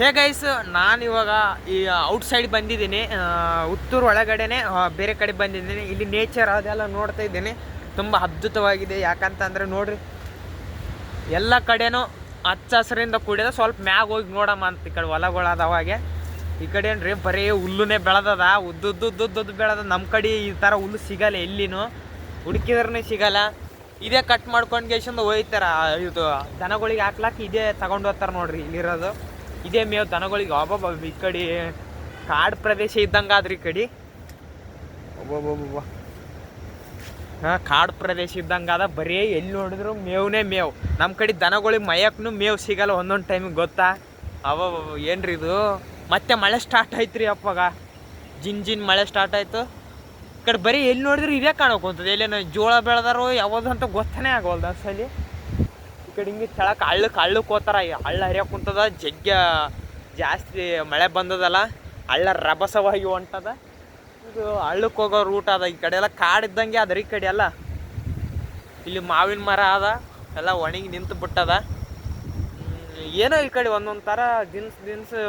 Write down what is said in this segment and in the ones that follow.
Hey guys ಇವಾಗ ಈ out side ಬಂದಿದ್ದೀನಿ. ಉತ್ತೂರು ಒಳಗಡೆನೆ ಬೇರೆ ಕಡೆ ಬಂದಿದ್ದೀನಿ. ಇಲ್ಲಿ ನೇಚರ್ ಅದೆಲ್ಲ ನೋಡ್ತಾ ಇದ್ದೀನಿ. ತುಂಬ ಅದ್ಭುತವಾಗಿದೆ. ಯಾಕಂತಂದರೆ ನೋಡ್ರಿ, ಎಲ್ಲ ಕಡೆನೂ ಹಚ್ಚ ಹಸಿರಿಂದ ಕೂಡಿದ. ಸ್ವಲ್ಪ ಮ್ಯಾಗ ಹೋಗಿ ನೋಡಮ್ಮ ಅಂತ ಈ ಕಡೆ ಹೊಲಗಳಾದವಾಗೆ ಈ ಕಡೆ ಏನ್ರಿ, ಬರೀ ಹುಲ್ಲುನೇ ಬೆಳೆದದ. ಉದ್ದುದ್ದುದ್ದುದ್ದು ಬೆಳೆದ ನಮ್ಮ ಕಡೆ ಈ ಥರ ಹುಲ್ಲು ಸಿಗಲ್ಲ ಎಲ್ಲಿನೂ. ಹುಡುಕಿದ್ರೂ ಸಿಗಲ್ಲ. ಇದೇ ಕಟ್ ಮಾಡ್ಕೊಂಡು ಗೇಶಂದು ಹೋಯ್ತಾರ ಇದು ದನಗಳಿಗೆ ಹಾಕ್ಲಾಕ ಇದೇ ತಗೊಂಡು ಹೋಗ್ತಾರೆ ನೋಡ್ರಿ ಇಲ್ಲಿರೋದು. ಇದೇ ಮೇವು ದನಗಳಿಗೆ ಒಬ್ಬೊಬ್ಬ ಈ ಕಡೆ ಕಾಡು ಪ್ರದೇಶ ಇದ್ದಂಗೆ ಆದ್ರಿ ಈ ಕಡೆ. ಒಬ್ಬೊಬ್ಬೊಬ್ಬ ಹಾಂ ಕಾಡು ಪ್ರದೇಶ ಇದ್ದಂಗೆ ಅದ ಬರೀ ಎಲ್ಲಿ ನೋಡಿದ್ರು ಮೇವ್ನೇ ಮೇವು. ನಮ್ಮ ಕಡೆ ದನಗಳಿಗೆ ಮಯಕ್ಕೂ ಮೇವು ಸಿಗಲ್ಲ ಒಂದೊಂದು ಟೈಮಿಗೆ ಗೊತ್ತಾ? ಅವ ಏನ್ರಿ ಇದು? ಮತ್ತೆ ಮಳೆ ಸ್ಟಾರ್ಟ್ ಆಯ್ತು ರೀ ಅಪ್ಪಾಗ. ಜಿನ್ ಜಿನ್ ಮಳೆ ಸ್ಟಾರ್ಟ್ ಆಯಿತು. ಈ ಕಡೆ ಬರೀ ಎಲ್ಲಿ ನೋಡಿದ್ರು ಇದೇ ಕಾಣಕೊಂತದೆ ಎಲ್ಲೇನೋ ಜೋಳ ಬೆಳೆದಾರೋ ಯಾವುದು ಅಂತ ಗೊತ್ತನೇ ಆಗೋಲ್ದ ಅಸಲಿ ಕಡೆ ಹಿಂಗೆ ಕೆಳಕ್ಕೆ ಹಳ್ಳಕ್ಕೆ ಹಳ್ಳಕ್ಕೆ ಹೋತಾರ ಹಳ್ಳ ಹರಿಯಕ್ಕೆ ಕುಂತದ, ಜಗ್ಗ ಜಾಸ್ತಿ ಮಳೆ ಬಂದದಲ್ಲ, ಹಳ್ಳ ರಭಸವಾಗಿ ಹೊಂಟದ. ಇದು ಹಳ್ಳಕ್ಕೆ ಹೋಗೋ ರೂಟ್ ಅದ. ಈ ಕಡೆ ಎಲ್ಲ ಕಾಡಿದ್ದಂಗೆ ಅದ್ರ ಈ ಕಡೆ ಎಲ್ಲ. ಇಲ್ಲಿ ಮಾವಿನ ಮರ ಅದ, ಎಲ್ಲ ಒಣಗಿ ನಿಂತು ಬಿಟ್ಟದ. ಏನೋ ಈ ಕಡೆ ಒಂದೊಂದು ಥರ ದಿನ್ಸ್ ದಿನ್ಸು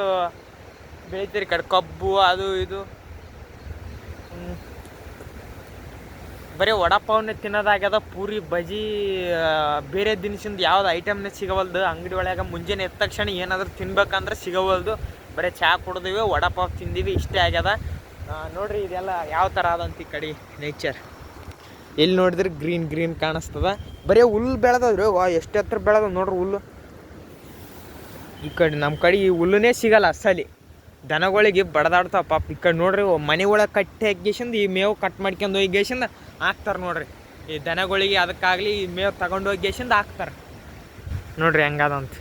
ಬೆಳಿತೀರಿ ಈ ಕಡೆ ಕಬ್ಬು, ಅದು ಇದು. ಬರೀ ವಡಾಪಾವ್ನೇ ತಿನ್ನೋದಾಗ್ಯದ ಪೂರಿ, ಬಜಿ ಬೇರೆ ದಿನಸಿಂದ ಯಾವ್ದು ಐಟಮ್ನೇ ಸಿಗವಲ್ದು. ಅಂಗಡಿ ಒಳಗೆ ಮುಂಜಾನೆ ಎದ್ದ ತಕ್ಷಣ ಏನಾದರೂ ತಿನ್ಬೇಕಂದ್ರೆ ಸಿಗವಲ್ದು. ಬರೀ ಚಹಾ ಕುಡ್ದಿವಿ, ವಡಾಪಾವ್ ತಿಂದೀವಿ, ಇಷ್ಟೇ ಆಗ್ಯದ. ನೋಡ್ರಿ ಇದೆಲ್ಲ ಯಾವ ಥರ ಅದಂತ ಈ ಕಡೆ ನೇಚರ್ ಎಲ್ಲಿ ನೋಡಿದ್ರೆ ಗ್ರೀನ್ ಗ್ರೀನ್ ಕಾಣಿಸ್ತದ. ಬರೀ ಹುಲ್ಲು ಬೆಳೆದ್ರೆ ವಾ, ಎಷ್ಟು ಎತ್ತರ ಬೆಳೆದ ನೋಡ್ರಿ ಹುಲ್ಲು. ಈ ಕಡೆ ನಮ್ಮ ಕಡೆ ಈ ಹುಲ್ಲುನೇ ಸಿಗಲ್ಲ ಅಸಲಿ ದನಗಳಿಗೆ ಬಡದಾಡ್ತಾವ ಪಾಪ. ಈ ಕಡೆ ನೋಡ್ರಿ ಮನೆ ಒಳಗೆ ಕಟ್ಟಿ ಹಾಕಿಸಿಂದ ಈ ಮೇವು ಕಟ್ ಮಾಡ್ಕೊಂಡು ಹೋಗಿ ಹಾಕ್ತಾರೆ ನೋಡ್ರಿ. ಈ ದನಗಳಿಗೆ ಅದಕ್ಕಾಗಲಿ ಮೇವು ತಗೊಂಡೋಗಿ ಗೇಸಿಂದ ಹಾಕ್ತಾರೆ. ನೋಡ್ರಿ ಹೆಂಗದಂತ